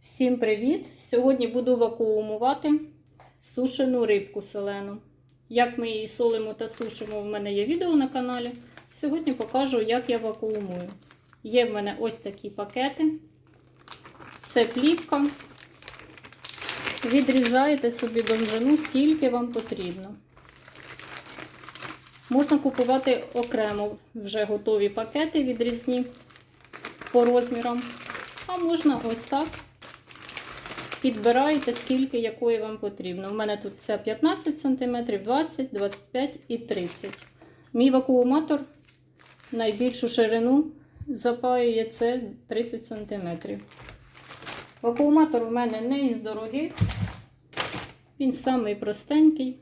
Всім привіт! Сьогодні буду вакуумувати сушену рибку солену. Як ми її солимо та сушимо, в мене є відео на каналі. Сьогодні покажу, як я вакуумую. Є в мене ось такі пакети. Це плівка. Відрізаєте собі довжину, скільки вам потрібно. Можна купувати окремо вже готові пакети відрізні по розмірам. А можна ось так. Підбираєте, скільки якої вам потрібно. У мене тут це 15 см, 20, 25 і 30 Мій вакууматор найбільшу ширину запаює це 30 см. Вакууматор у мене не із дорогих, він самий простенький.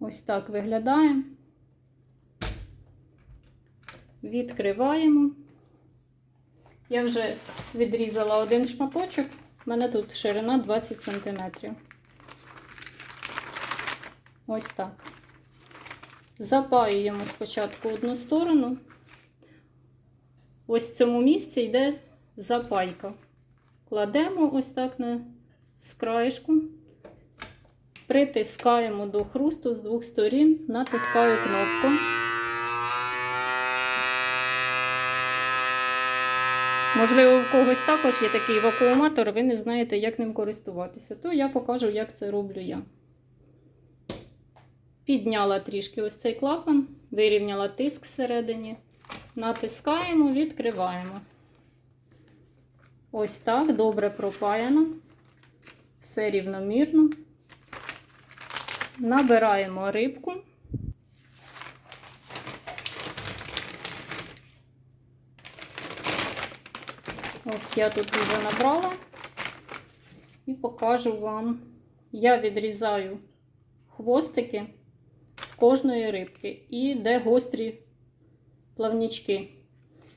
Ось так виглядає. Відкриваємо. Я вже відрізала один шматочок. У мене тут ширина 20 см. Ось так. Запаюємо спочатку одну сторону. Ось в цьому місці йде запайка. Кладемо ось так на з краєшку, притискаємо до хрусту з двох сторін, натискаю кнопку. Можливо, в когось також є такий вакууматор, ви не знаєте, як ним користуватися. То я покажу, як це роблю я. Підняла трішки ось цей клапан, вирівняла тиск всередині. Натискаємо, відкриваємо. Ось так, добре пропаяно. Все рівномірно. Набираємо рибку. Ось я тут вже набрала і покажу вам. Я відрізаю хвостики в кожної рибки і де гострі плавнічки,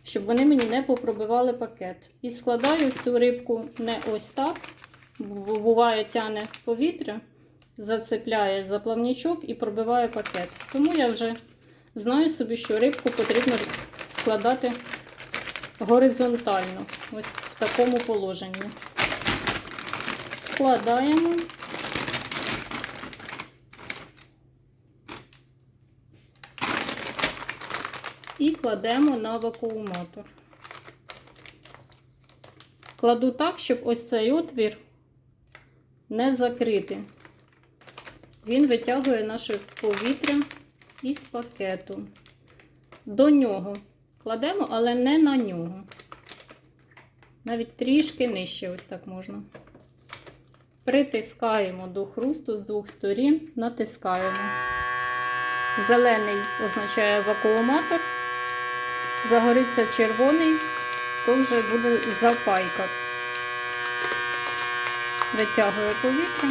щоб вони мені не попробивали пакет. І складаю всю рибку не ось так, буває тяне повітря, зацепляє за плавнічок і пробиває пакет. Тому я вже знаю собі, що рибку потрібно складати горизонтально, ось в такому положенні. Складаємо. І кладемо на вакууматор. Кладу так, щоб ось цей отвір не закрити. Він витягує наше повітря із пакету. До нього кладемо, але не на нього. Навіть трішки нижче, ось так можна. Притискаємо до хрусту з двох сторін, натискаємо. Зелений означає вакууматор. Загориться червоний, то вже буде запайка. Витягує повітря.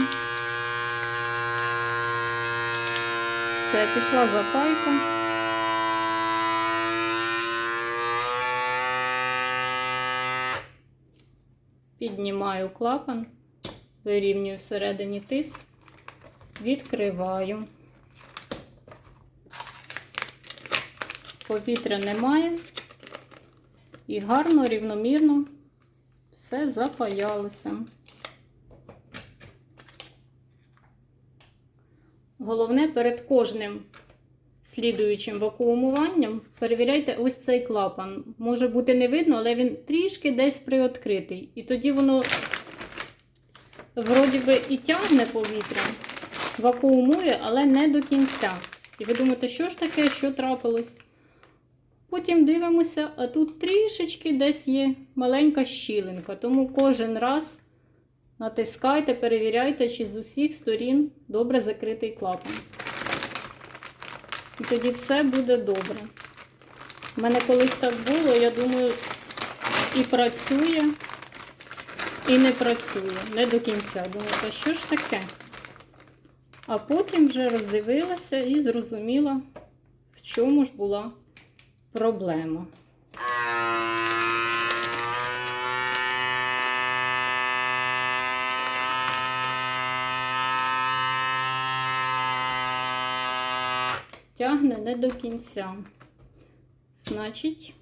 Все, пішла запайка. Піднімаю клапан, вирівнюю всередині тиск, відкриваю. Повітря немає і гарно, рівномірно все запаялося. Головне перед кожним слідуючим вакуумуванням перевіряйте ось цей клапан. Може бути не видно, але він трішки десь приоткритий. І тоді воно вроді би і тягне повітря, вакуумує, але не до кінця. І ви думаєте, що ж таке, що трапилось? Потім дивимося, а тут трішечки десь є маленька щілинка. Тому кожен раз натискайте, перевіряйте, чи з усіх сторін добре закритий клапан. І тоді все буде добре. У мене колись так було, я думаю, і працює, і не працює. Не до кінця. Думаю, та що ж таке? А потім вже роздивилася і зрозуміла, в чому ж була проблема. Тягне не до кінця. Значить,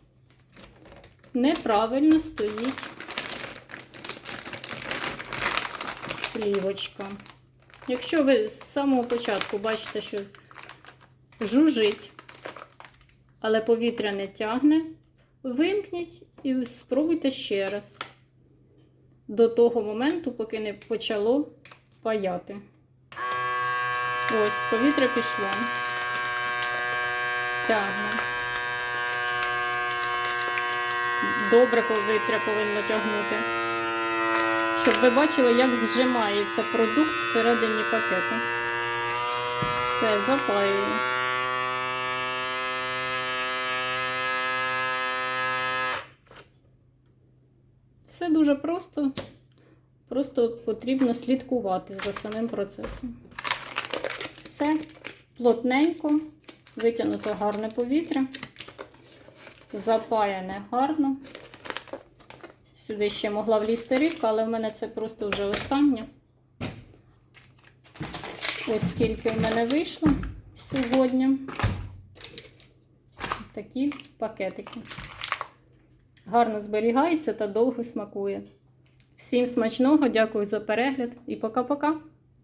неправильно стоїть плівочка. Якщо ви з самого початку бачите, що жужить, але повітря не тягне, вимкніть і спробуйте ще раз. До того моменту, поки не почало паяти. Ось, повітря пішло. Тягне. Добре повітря повинно тягнути. Щоб ви бачили, як зжимається продукт всередині пакету. Все, запаюю. Все дуже просто. Просто потрібно слідкувати за самим процесом. Все плотненько, витягнуто гарне повітря, запаяне гарно. Сюди ще могла влізти рибка, але в мене це просто вже останнє. Ось скільки в мене вийшло сьогодні. Такі пакетики. Гарно зберігається та довго смакує. Всім смачного, дякую за перегляд і пока-пока!